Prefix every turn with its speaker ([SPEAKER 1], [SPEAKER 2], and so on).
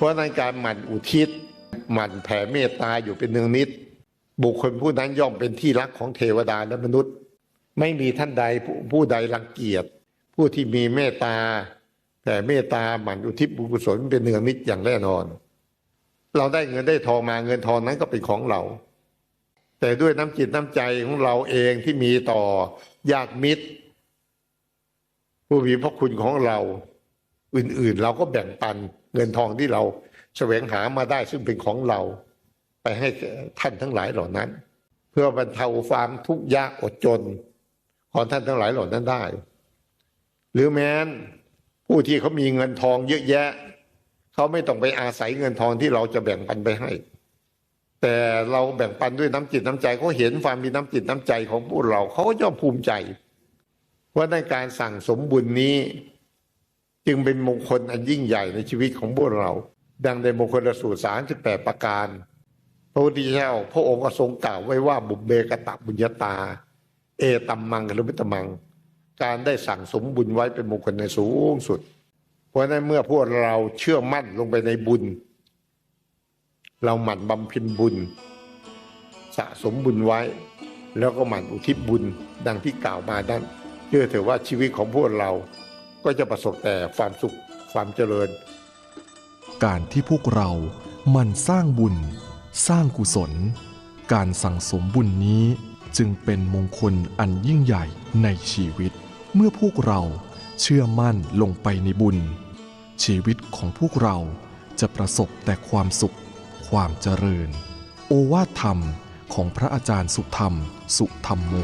[SPEAKER 1] เพราะนั้นการหมั่นอุทิศหมั่นแผ่เมตตาอยู่เป็นเนืองนิด บุคคลผู้นั้นย่อมเป็นที่รักของเทวดาและมนุษย์ ไม่มีท่านใดผู้ผู้ใดรังเกียจ ผู้ที่มีเมตตาแต่เมตตาหมั่นอุทิศบุญกุศลเป็นเนืองนิดอย่างแน่นอน เราได้เงินได้ทองมาเงินทองนั้นก็เป็นของเรา แต่ด้วยน้ำจิตน้ำใจของเราเองที่มีต่อญาติมิตร ผู้มีพระคุณของเรา อื่นๆ เราก็แบ่งปันเงินทองที่เราแสวงหามาได้ซึ่งเป็นของเราไปให้ท่านทั้งหลายเหล่านั้น เพื่อบรรเทาความทุกข์ยากอดจนของท่านทั้งหลายเหล่านั้นได้ หรือแม้นผู้ที่เขามีเงินทองเยอะแยะ เขาไม่ต้องไปอาศัยเงินทองที่เราจะแบ่งปันไปให้ แต่เราแบ่งปันด้วยน้ำจิตน้ำใจเขาเห็นความมีน้ำจิตน้ำใจของพวกเราเขาก็ย่อมภูมิใจ ว่าในการสั่งสมบุญนี้ จึงเป็นมงคลอันยิ่งใหญ่ในชีวิตของพวกเรา ดังในมงคลสูตรสามสิบแปดประการ พระพุทธเจ้าพระองค์ก็ทรงกล่าวไว้ว่าบุเบกตะบุญญาตา เอตัมมังกลุมิตมัง การได้สั่งสมบุญไว้เป็นมงคลในสูงสุด เพราะฉะนั้นเมื่อพวกเราเชื่อมั่นลงไปในบุญ เราหมั่นบำเพ็ญบุญ สะสมบุญไว้ แล้วก็หมั่นอุทิศบุญดังที่กล่าวมานั้นเชื่อเถอะว่าชีวิตของพวกเรา ก็จะประสบแต่ความสุขความเจริญ
[SPEAKER 2] การที่พวกเรามันสร้างบุญ สร้างกุศล การสั่งสมบุญนี้จึงเป็นมงคลอันยิ่งใหญ่ในชีวิต เมื่อพวกเราเชื่อมั่นลงไปในบุญ ชีวิตของพวกเราจะประสบแต่ความสุข ความเจริญ โอวาทธรรมของพระอาจารย์สุธรรม สุธรรมโม